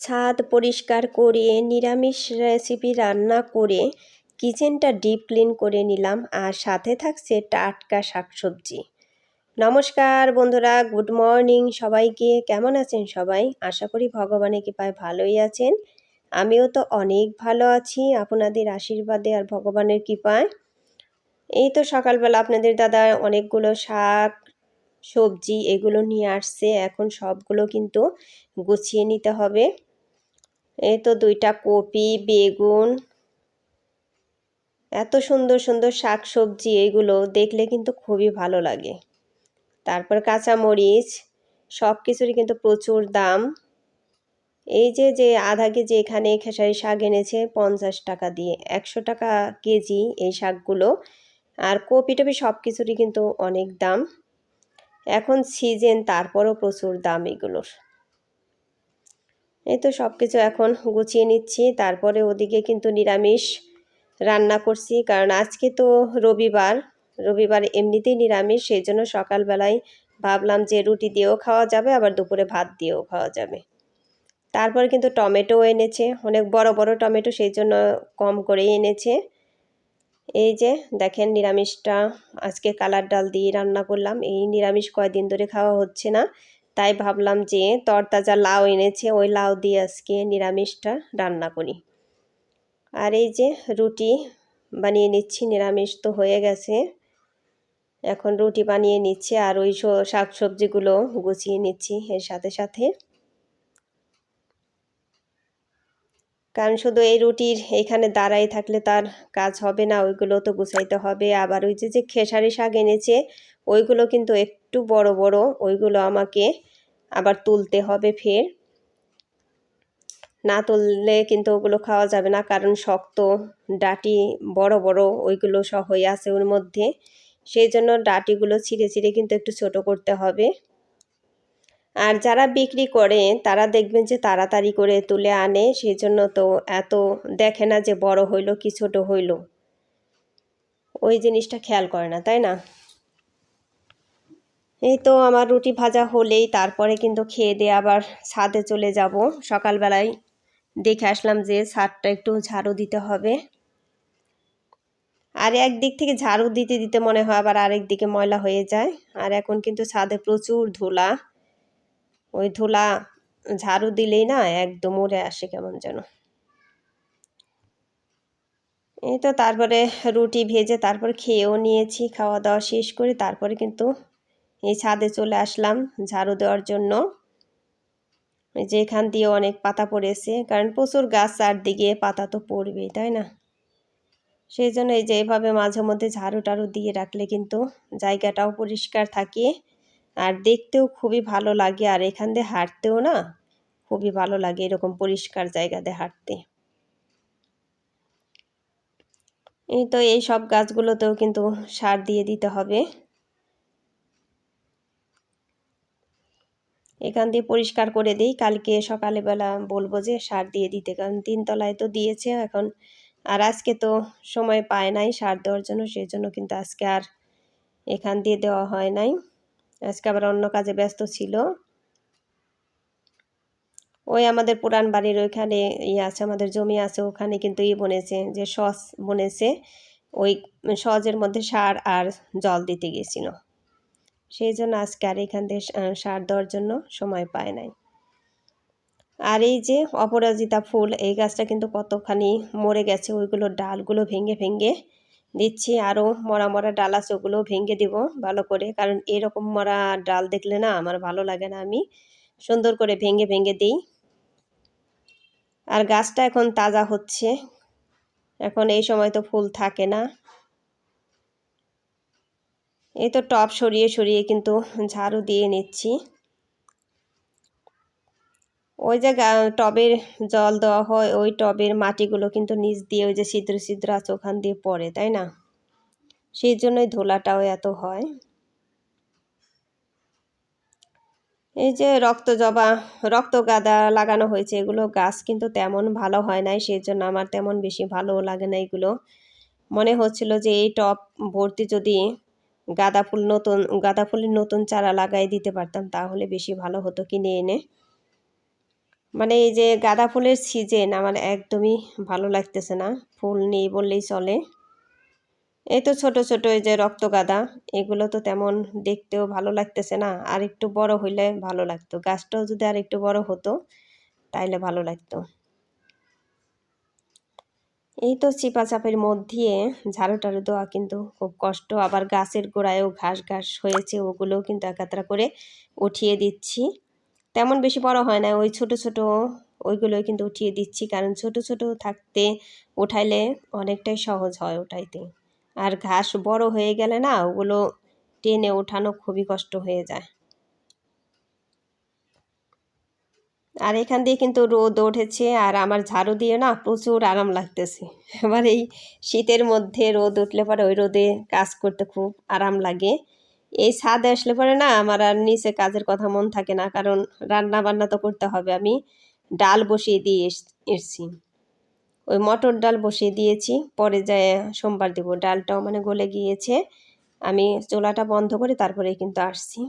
ছাদ পরিষ্কার করে নিরামিষ রেসিপি রান্না করে কিচেনটা ডিপ ক্লিন করে নিলাম আর সাথে থাকছে টাটকা শাকসবজি। নমস্কার বন্ধুরা গুড মর্নিং সবাইকে। কেমন আছেন সবাই? আশা করি ভগবানের কৃপায় ভালোই আছেন। আমিও তো অনেক ভালো আছি, আপনাদের আশীর্বাদে আর ভগবানের কৃপায়। এই তো সকালবেলা আপনাদের দাদা অনেকগুলো শাক, সবজি এগুলো নিয়ে আসছে। এখন সবগুলো কিন্তু গুছিয়ে নিতে হবে। এই তো দুইটা কপি, বেগুন, এত সুন্দর সুন্দর শাক সবজি এইগুলো দেখলে কিন্তু খুবই ভালো লাগে। তারপর কাঁচামরিচ সব কিছুরই কিন্তু প্রচুর দাম। এই যে যে আধা কেজি এখানে খেসারি শাক এনেছে পঞ্চাশ টাকা দিয়ে, একশো টাকা কেজি এই শাকগুলো। আর কপি টপি সব কিছুরই কিন্তু অনেক দাম। এখন সিজন, তারপরও প্রচুর দাম এগুলোর। এই তো সব কিছু এখন গুছিয়ে নিচ্ছি। তারপরে ওদিকে কিন্তু নিরামিষ রান্না করছি। কারণ আজকে তো রবিবার রবিবার এমনিতেই নিরামিষ, সেই জন্য সকালবেলায় ভাবলাম যে রুটি দিয়েও খাওয়া যাবে, আবার দুপুরে ভাত দিয়েও খাওয়া যাবে। তারপরে কিন্তু টমেটোও এনেছে, অনেক বড় বড় টমেটো, সেই জন্য কম করেই এনেছে। এই যে দেখেন নিরামিষটা, আজকে কালার ডাল দিয়ে রান্না করলাম। এই নিরামিষ কয়দিন ধরে খাওয়া হচ্ছে না। তাই ভাবলাম যে তরতাজা লাউ এনেছে, ওই লাউ দিয়ে আজকে নিরামিষটা রান্না করি। আর এই যে রুটি বানিয়ে নিচ্ছি, নিরামিষ তো হয়ে গেছে। এখন রুটি বানিয়ে নিচ্ছে আর ওই শাক সবজিগুলো গুছিয়ে নিচ্ছি এর সাথে সাথে। কারণ শুধু এই রুটির এইখানে দাঁড়াই থাকলে তার কাজ হবে না, ওইগুলো তো গুছাইতে হবে। আবার ওই যে যে খেসারি শাক এনেছে, ওইগুলো কিন্তু একটু বড় বড়, ওইগুলো আমাকে আবার তুলতে হবে ফের। না তুললে কিন্তু ওগুলো খাওয়া যাবে না, কারণ শক্ত, ডাটি, বড় বড় ওইগুলো সহ হয়ে আছে ওর মধ্যে। সেই জন্য ডাটিগুলো ছিঁড়ে ছিঁড়ে কিন্তু একটু ছোট করতে হবে। আর যারা বিক্রি করে, তারা দেখবেন যে তাড়াতাড়ি করে তুলে আনে, সেই জন্য তো এত দেখে না যে বড় হইল কি ছোট হইল। ওই জিনিসটা খেয়াল করে না, তাই না? এই তো আমার রুটি ভাজা হলেই তারপরে কিন্তু খেয়ে দিয়ে আবার ছাদে চলে যাব। সকালবেলায় দেখে আসলাম যে ছাদটা একটু ঝাড়ু দিতে হবে। আর একদিক থেকে ঝাড়ু দিতে দিতে মনে হয় আবার আরেক দিকে ময়লা হয়ে যায়। আর এখন কিন্তু ছাদে প্রচুর ধুলা। ওই ধুলা ঝাড়ু দিলেই না একদম উড়ে আসে কেমন যেন। এই তো তারপরে রুটি ভেজে তারপর খেয়েও নিয়েছি, খাওয়া দাওয়া শেষ করে তারপরে কিন্তু এই ছাদে চলে আসলাম ঝাড়ু দেওয়ার জন্য। যে এখান দিয়ে অনেক পাতা পড়েছে, কারণ প্রচুর গাছ চারদিকে পাতা তো পড়বেই, তাই না? সেই জন্য এই যে এভাবে মাঝে মধ্যে ঝাড়ু টাড়ু দিয়ে রাখলে কিন্তু জায়গাটাও পরিষ্কার থাকে আর দেখতেও খুবই ভালো লাগে। আর এখান দিয়ে হাঁটতেও না খুবই ভালো লাগে এরকম পরিষ্কার জায়গাতে হাঁটতে। এই তো এই সব গাছগুলোতেও কিন্তু সার দিয়ে দিতে হবে। এখান দিয়ে পরিষ্কার করে দিই। কালকে সকালবেলা বলব যে সার দিয়ে দিতে, কারণ তিনতলায় তো দিয়েছে এখন। আর আজকে তো সময় পায় নাই সার দেওয়ার জন্য সেই জন্য কিন্তু আজকে আর এখান দিয়ে দেওয়া হয় নাই। আজকে আবার অন্য কাজে ব্যস্ত ছিল। ওই আমাদের পুরান বাড়ির ওইখানে ইয়ে আছে, আমাদের জমি আছে, ওখানে কিন্তু ই বনেছে, যে সস বনেছে। ওই সজের মধ্যে সার আর জল দিতে গেছিল সেই জন্য আজকে আর এখান থেকে সার দেওয়ার জন্য সময় পায় নাই। আর এই যে অপরাজিতা ফুল, এই গাছটা কিন্তু কতখানি মরে গেছে, ওইগুলো ডালগুলো ভেঙে ভেঙে দিচ্ছি। আরও মরা মরা ডাল আছে ওগুলো ভেঙে দিব ভালো করে, কারণ এরকম মরা ডাল দেখলে না আমার ভালো লাগে না, আমি সুন্দর করে ভেঙে ভেঙে দিই। আর গাছটা এখন তাজা হচ্ছে। এখন এই সময় তো ফুল থাকে না। এই তো টপ সরিয়ে সরিয়ে কিন্তু ঝাড়ু দিয়ে নিচ্ছি। ওই যে টবের জল দেওয়া হয়, ওই টবের মাটিগুলো কিন্তু নিচ দিয়ে ওই যে ছিদ্র ছিদ্র আছে, ওখান দিয়ে পড়ে, তাই না? সেই জন্যই ধোলাটাও এত হয়। এই যে রক্ত জবা, রক্ত গাদা লাগানো হয়েছে, এগুলো গাছ কিন্তু তেমন ভালো হয় নাই, সেই জন্য আমার তেমন বেশি ভালো লাগে না এগুলো। মনে হচ্ছিল যে এই টপ ভর্তি যদি গাঁদা ফুল নতুন, গাঁদা ফুলের নতুন চারা লাগাই দিতে পারতাম, তাহলে বেশি ভালো হতো কিনে এনে। মানে এই যে গাঁদা ফুলের সিজন আমার একদমই ভালো লাগতেছে না, ফুল নেই বললেই চলে। এই তো ছোট ছোট এই যে রক্ত গাঁদা, এগুলো তো তেমন দেখতেও ভালো লাগতেছে না আর একটু বড় হইলে ভালো লাগতো, গাছটাও যদি আর একটু বড় হতো, তাইলে ভালো লাগতো। এই তো চিপা চাপের মধ্যে ঝাড়ু টাড়ু দেওয়া কিন্তু খুব কষ্ট। আবার গাছের গোড়ায়ও ঘাস ঘাস হয়েছে, ওগুলোও কিন্তু একাত্রা করে উঠিয়ে দিচ্ছি। তেমন বেশি বড় হয় না, ওই ছোট ছোট ওইগুলোই কিন্তু উঠিয়ে দিচ্ছি, কারণ ছোট ছোট থাকতে উঠাইলে অনেকটাই সহজ হয় ওঠাইতে আর ঘাস বড় হয়ে গেলে না, ওগুলো টেনে ওঠানো খুবই কষ্ট হয়ে যায়। আর এখান দিয়ে কিন্তু রোদ উঠেছে আর আমার ঝাড়ু দিয়ে না প্রচুর আরাম লাগতেছে। এবার এই শীতের মধ্যে রোদ উঠলে পরে ওই রোদে কাজ করতে খুব আরাম লাগে। এই ছাদে আসলে পরে না আমার আর নিচে কাজের কথা মন থাকে না, কারণ রান্না বান্না তো করতে হবে আমি। ডাল বসিয়ে দিয়ে এসছি। ওই মটর ডাল বসিয়ে দিয়েছি, পরে যায় সোমবার দেবো। ডালটাও মানে গলে গিয়েছে। আমি চোলাটা বন্ধ করে তারপরে কিন্তু আসছি।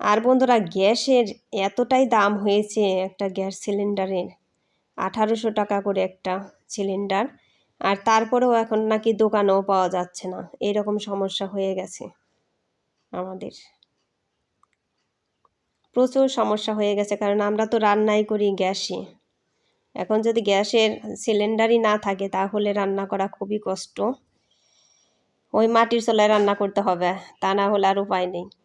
আর বন্ধুরা, গ্যাসের এতটাই দাম হয়েছে একটা গ্যাস সিলিন্ডারের। আঠারোশো টাকা করে একটা সিলিন্ডার। আর তারপরেও এখন নাকি দোকানেও পাওয়া যাচ্ছে না। এরকম সমস্যা হয়ে গেছে আমাদের। প্রচুর সমস্যা হয়ে গেছে, কারণ আমরা তো রান্নাই করি গ্যাসে। এখন যদি গ্যাসের সিলিন্ডারই না থাকে, তাহলে রান্না করা খুবই কষ্ট। ওই মাটির চলায় রান্না করতে হবে, তা না হলে আর উপায় নেই।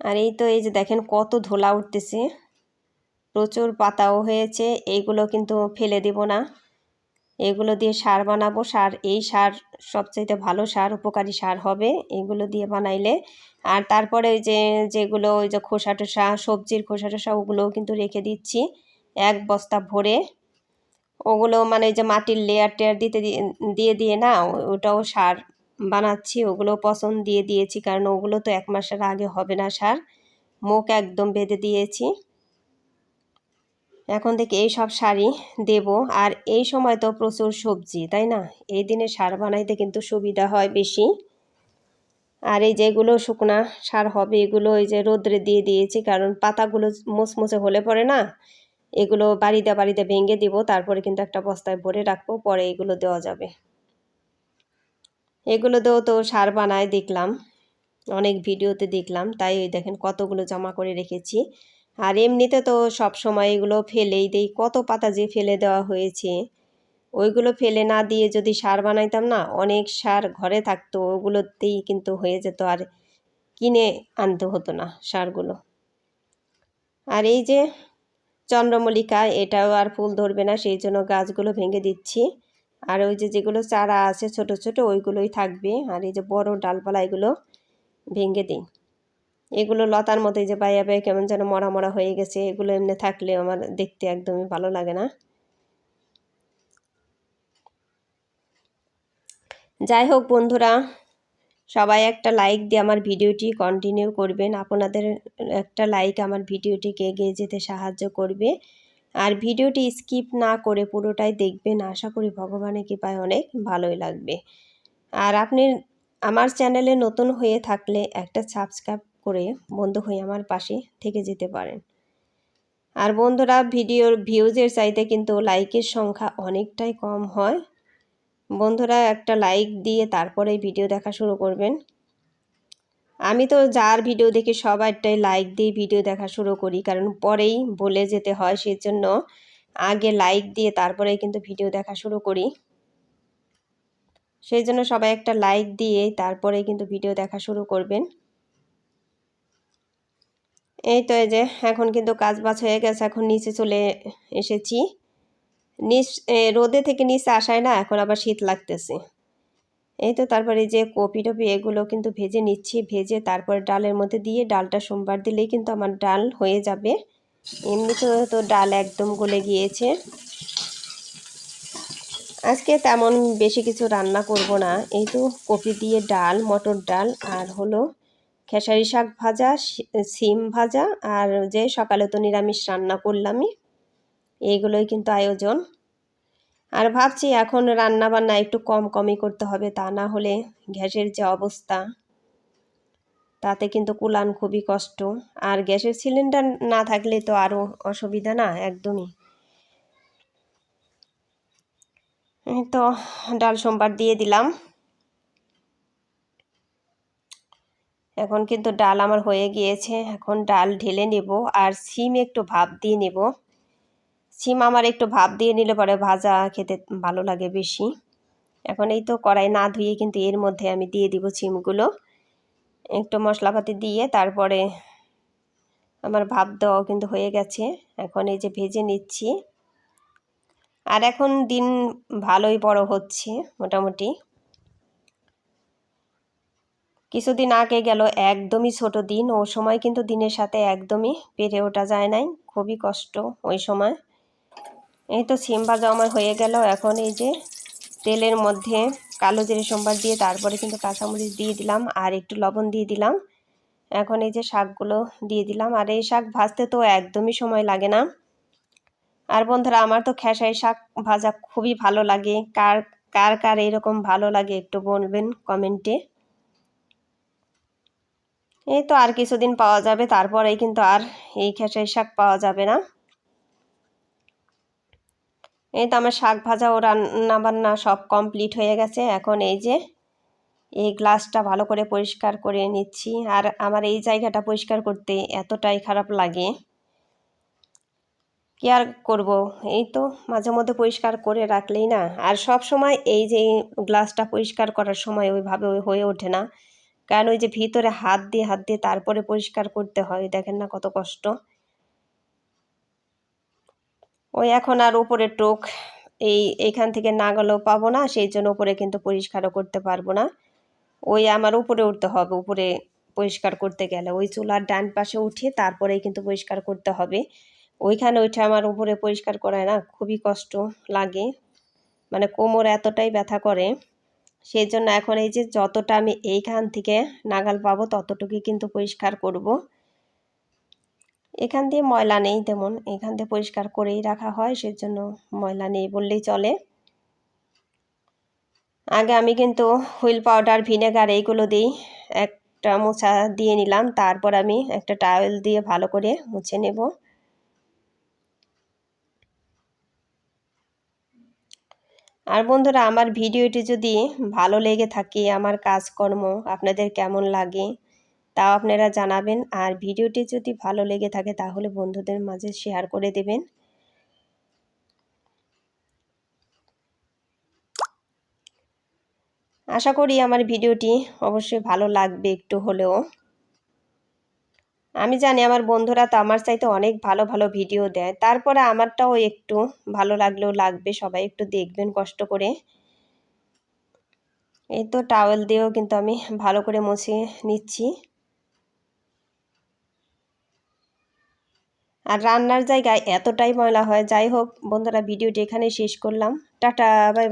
আর এই তো, এই যে দেখেন কত ধোলা উঠতেছে। প্রচুর পাতাও হয়েছে, এইগুলো কিন্তু ফেলে দিব না। এগুলো দিয়ে সার বানাবো, সার, এই সার সবচাইতে ভালো সার, উপকারী সার হবে এগুলো দিয়ে বানাইলে। আর তারপরে ওই যে, যেগুলো ওই যে খোসা টোসা, সবজির খোসা টোসা, ওগুলোও কিন্তু রেখে দিচ্ছি এক বস্তা ভরে। ওগুলো মানে যে মাটির লেয়ার টেয়ার দিতে দিয়ে দিয়ে না ওটাও সার বানাচ্ছি ওগুলো পছন্দ দিয়ে দিয়েছি, কারণ ওগুলো তো এক মাসের আগে হবে না সার। মুখ একদম বেঁধে দিয়েছি। এখন থেকে এই সব শাড়ি দেব। আর এই সময় তো প্রচুর সবজি, তাই না? এই দিনে সার বানাইতে কিন্তু সুবিধা হয় বেশি। আর এই যেগুলো শুকনা সার হবে, এগুলো ওই যে রোদ্রে দিয়ে দিয়েছি, কারণ পাতাগুলো মুচমুচে হলে পরে না। এগুলো বাড়িতে বাড়িতে ভেঙে দিব, তারপরে কিন্তু একটা বস্তায় ভরে রাখব, পরে এগুলো দেওয়া যাবে। এগুলো দিয়েও তো সার বানায় দেখলাম, অনেক ভিডিওতে দেখলাম, তাই ওই দেখেন কতগুলো জমা করে রেখেছি। আর এমনিতে তো সব সময় এগুলো ফেলেই দেই, কত পাতা যে ফেলে দেওয়া হয়েছে। ওইগুলো ফেলে না দিয়ে যদি সার বানাইতাম না, অনেক সার ঘরে থাকতো, ওগুলোতেই কিন্তু হয়ে যেত আর কিনে আনতে হতো না সারগুলো। আর এই যে চন্দ্রমল্লিকা, এটাও আর ফুল ধরবে না, সেই জন্য গাছগুলো ভেঙে দিচ্ছি। আর ওই যে যেগুলো চারা আছে ছোট ছোট, ওইগুলোই থাকবে। আর এই যে বড় ডালপালা এগুলো ভেঙে দিই। এগুলো লতার মতোই যে বাইয়া বাইয়া কেমন যেন মরা মরা হয়ে গেছে, এগুলো এমনি থাকলে আমার দেখতে একদমই ভালো লাগে না। যাই হোক বন্ধুরা, সবাই একটা লাইক দিয়ে আমার ভিডিওটি কন্টিনিউ করবেন। আপনাদের একটা লাইক আমার ভিডিওটিকে এগিয়ে যেতে সাহায্য করবে। আর ভিডিওটি স্কিপ না করে পুরোটাই দেখবেন। আশা করি ভগবানের কৃপায় অনেক ভালোই লাগবে। আর আপনি আমার চ্যানেলে নতুন হয়ে থাকলে একটা সাবস্ক্রাইব করে বন্ধু হয়ে আমার পাশে থেকে যেতে পারেন। আর বন্ধুরা, ভিডিওর ভিউজের চাইতে কিন্তু লাইকের সংখ্যা অনেকটাই কম হয়। বন্ধুরা, একটা লাইক দিয়ে তারপরে ভিডিও দেখা শুরু করবেন। আমি তো যার ভিডিও দেখি সবারটাই লাইক দিয়ে ভিডিও দেখা শুরু করি। কারণ পরেই বলে যেতে হয় সেজন্য আগে লাইক দিয়ে তারপরে কিন্তু ভিডিও দেখা শুরু করি। সেই জন্য সবাই একটা লাইক দিয়ে তারপরে কিন্তু ভিডিও দেখা শুরু করবেন। এই তো এই যে, এখন কিন্তু কাজ বাজ হয়ে গেছে, এখন নিচে চলে এসেছি। নিচ রোদে থেকে নিচে আসায় না, এখন আবার শীত লাগতেছে। এই তো তারপরে যে কপি টপি এগুলো কিন্তু ভেজে নিচ্ছি, ভেজে তারপরে ডালের মধ্যে দিয়ে ডালটা সোমবার দিলেই কিন্তু আমার ডাল হয়ে যাবে। এমনিতে তো ডাল একদম গলে গিয়েছে। আজকে তেমন বেশি কিছু রান্না করব না। এই তো কপি দিয়ে ডাল, মটর ডাল আর হলো খেসারি শাক ভাজা সিম ভাজা আর যে সকালে তো নিরামিষ রান্না করলামই, এইগুলোই কিন্তু আয়োজন। আর ভাবছি এখন রান্না বান্না একটু কম কমই করতে হবে, তা না হলে গ্যাসের যে অবস্থা, তাতে কিন্তু কুলান খুবই কষ্ট। আর গ্যাসের সিলিন্ডার না থাকলে তো আরও অসুবিধা না, একদমই। তো ডাল সোমবার দিয়ে দিলাম। এখন কিন্তু ডাল আমার হয়ে গিয়েছে, এখন ডাল ঢেলে নেব আর সিম একটু ভাপ দিয়ে নেব। সিম আমার একটু ভাব দিয়ে নিলে পরে ভাজা খেতে ভালো লাগে বেশি। এখন এই তো কড়াই না ধুয়ে কিন্তু এর মধ্যে আমি দিয়ে দিব সিমগুলো। একটু মশলাপাতি দিয়ে তারপরে আমার ভাব দেওয়াও কিন্তু হয়ে গেছে। এখন এই যে ভেজে নিচ্ছি। আর এখন দিন ভালোই বড় হচ্ছে মোটামুটি। কিছুদিন আগে গেল একদমই ছোট দিন, ও সময় কিন্তু দিনের সাথে একদমই পেরে ওঠা যায় নাই, খুবই কষ্ট ওই সময়। এই তো সিম ভাজা আমার হয়ে গেল। এখন এই যে তেলের মধ্যে কালো জিরে সোমবার দিয়ে তারপরে কিন্তু কাঁচামরিচ দিয়ে দিলাম আর একটু লবণ দিয়ে দিলাম। এখন এই যে শাকগুলো দিয়ে দিলাম আর এই শাক ভাজতে তো একদমই সময় লাগে না। আর বন্ধুরা, আমার তো খেসাই শাক ভাজা খুবই ভালো লাগে। কার কার কার এরকম ভালো লাগে একটু বলবেন কমেন্টে। এই তো আর কিছুদিন পাওয়া যাবে, তারপরেই কিন্তু আর এই খেসাই শাক পাওয়া যাবে না। এই তো আমার শাক ভাজা ও রান্না বান্না সব কমপ্লিট হয়ে গেছে। এখন এই যে, এই গ্লাসটা ভালো করে পরিষ্কার করে নিচ্ছি। আর আমার এই জায়গাটা পরিষ্কার করতে এতটাই খারাপ লাগে। কি আর করব? এই তো মাঝে মধ্যে পরিষ্কার করে রাখলেই না। আর সব সময় এই যে গ্লাসটা পরিষ্কার করার সময় ওইভাবে হয়ে ওঠে না। কারণ ওই যে ভিতরে হাত দিয়ে হাত দিয়ে তারপরে পরিষ্কার করতে হয়। দেখেন না কত কষ্ট। ওই এখন আর উপরে টোক, এই এখান থেকে না গেলেও পাবো না, সেই জন্য উপরে কিন্তু পরিষ্কারও করতে পারব না। ওই আমার উপরে উঠতে হবে, উপরে পরিষ্কার করতে গেলে। ওই চুলার ডান পাশে উঠে তারপরেই কিন্তু পরিষ্কার করতে হবে। ওইখানে ওইটা আমার উপরে পরিষ্কার করায় না খুবই কষ্ট লাগে মানে কোমর এতটাই ব্যথা করে। সেই জন্য এখন এই যে যতটা আমি এইখান থেকে নাগাল পাবো ততটুকুই কিন্তু পরিষ্কার করব। এখান দিয়ে ময়লা নেই তেমন। এখান দিয়ে পরিষ্কার করেই রাখা হয়, সেজন্য ময়লা নেই বললেই চলে। আগে আমি কিন্তু হুইল পাউডার, ভিনেগার এইগুলো দিই। একটা মোছা দিয়ে নিলাম, তারপর আমি একটা টাওয়েল দিয়ে ভালো করে মুছে নেব। আর বন্ধুরা, আমার ভিডিওটি যদি ভালো লেগে থাকে, আমার কাজকর্ম আপনাদের কেমন লাগে তাও আপনারা জানাবেন। আর ভিডিওটি যদি ভালো লেগে থাকে, তাহলে বন্ধুদের মাঝে শেয়ার করে দেবেন। আশা করি আমার ভিডিওটি অবশ্যই ভালো লাগবে একটু হলেও। আমি জানি আমার বন্ধুরা তো আমার চাইতে অনেক ভালো ভালো ভিডিও দেয়। তারপরে আমারটাও একটু ভালো লাগলেও লাগবে, সবাই একটু দেখবেন কষ্ট করে। এই তো টাওয়েল দিয়েও কিন্তু আমি ভালো করে মুছে নিচ্ছি। আর রান্নার জায়গায় এতটাই ময়লা হয়। যাই হোক, বন্ধুরা, ভিডিওটি এখানে শেষ করলাম। Tata bye.